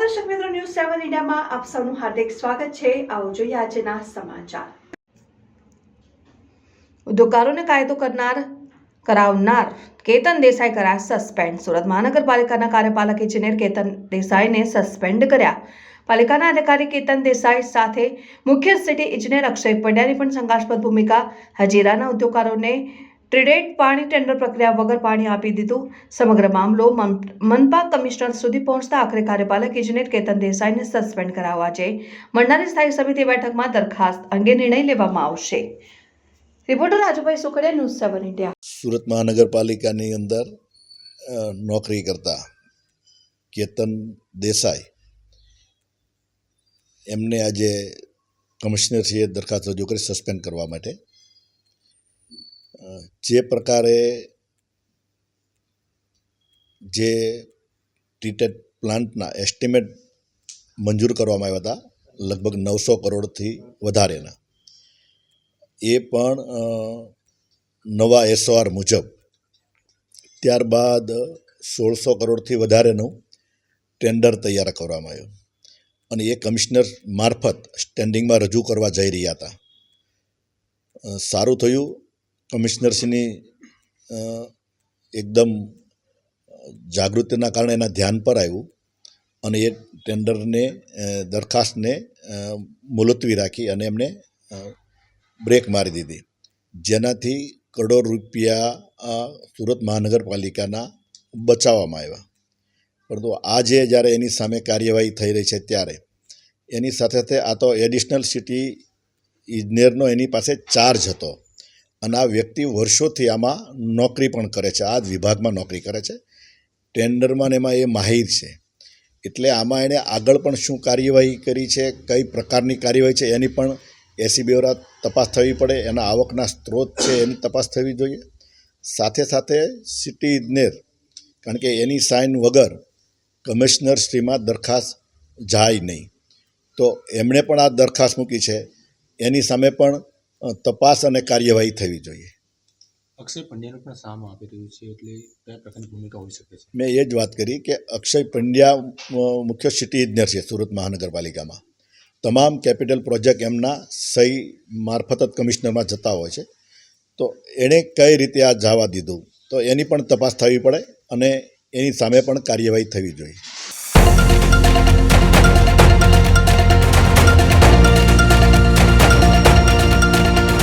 દર્શક મિત્રો ન્યૂઝ સેવન ઇન્ડિયામાં આપ સૌનું હાર્દિક સ્વાગત છે. આવો જોઈએ આજના સમાચાર. ઉદ્યોગકારોને કાયદો કરનાર, કરાવનાર કેતન દેસાઈ કરાયા સસ્પેન્ડ સુરત મહાનગરપાલિકાના કાર્યપાલક ઇજનેર કેતન દેસાઈને સસ્પેન્ડ કર્યા. પાલિકાના અધિકારી કેતન દેસાઈ સાથે મુખ્ય સિટી ઇજનેર અક્ષય પંડ્યાની પણ શંકાસ્પદ ભૂમિકા. હજીરાના ઉદ્યોગકારોને ટ્રીડેડ પાણી ટેન્ડર પ્રક્રિયા વગર પાણી આપી દીધું. સમગ્ર મામલો મન- મનપા કમિશનર સુધી પહોંચતા આખરે કાર્યપાલક ઇજનેર કેતન દેસાઈને સસ્પેન્ડ કરાવવા છે. મળનારી સ્થાયી સમિતિ બેઠકમાં દરખાસ્ત અંગે નિર્ણય લેવામાં આવશે. Reporter Rajubhai Sukhadia, news seven India. Surat મહાનગરપાલિકાની અંદર નોકરી કરતા કેતન દેસાઈ એમને આજે કમિશનરશ્રીએ દરખાસ્ત રજૂ કરી સસ્પેન્ડ કરવા માટે જે પ્રકારે જે ટીટેટ પ્લાન્ટના એસ્ટિમેટ મંજૂર કરવામાં આવ્યા હતા, લગભગ નવસો કરોડથી વધારેના. એ પણ નવા એસઓઆર મુજબ. ત્યારબાદ સોળસો કરોડથી વધારેનું ટેન્ડર તૈયાર કરવામાં આવ્યું. અને એ કમિશનર મારફત સ્ટેન્ડિંગમાં રજૂ કરવા જઈ રહ્યા હતા. સારું થયું. કમિશનરશ્રીની એકદમ જાગૃતિના કારણે એના ધ્યાન પર આવ્યું અને એ ટેન્ડરને દરખાસ્તને મુલતવી રાખી અને એમને બ્રેક મારી દીધી. જેનાથી કરોડો રૂપિયા સુરત મહાનગરપાલિકાના બચાવવામાં આવ્યા. પરંતુ આજે જ્યારે એની સામે કાર્યવાહી થઈ રહી છે ત્યારે, એની સાથે સાથે આ તો એડિશનલ સિટી ઇજનેરનો એની પાસે ચાર્જ હતો. અને આ વ્યક્તિ વર્ષોથી આમાં નોકરી પણ કરે છે. આ જ વિભાગમાં નોકરી કરે છે. ટેન્ડરમાં ને એમાં એ માહિર છે. એટલે આમાં એણે આગળ પણ શું કાર્યવાહી કરી છે, કઈ પ્રકારની કાર્યવાહી છે, એની પણ એસીબી દ્વારા તપાસ થવી પડે. એના આવકના સ્ત્રોત છે, એની તપાસ થવી જોઈએ. સાથે સાથે સિટી ઇજનેર, કારણ કે એની સાઇન વગર કમિશનર શ્રીમાં દરખાસ્ત જાય નહીં. તો એમણે પણ આ દરખાસ્ત મૂકી છે. એની સામે પણ તપાસ અને કાર્યવાહી થવી જોઈએ. અક્ષય પંડ્યાનું પણ સામ આપી રહ્યું છે એટલે કયા પ્રકારની ભૂમિકા હોઈ શકે છે? મેં એ જ વાત કરી કે અક્ષય પંડ્યા મુખ્ય સિટી ઇજનેર છે સુરત મહાનગરપાલિકામાં. તમામ કેપિટલ પ્રોજેક્ટ એમના સહી મારફત જ કમિશનરમાં જતા હોય છે. તો એણે કઈ રીતે આ જવા દીધું? તો એની પણ તપાસ થવી પડે અને એની સામે પણ કાર્યવાહી થવી જોઈએ.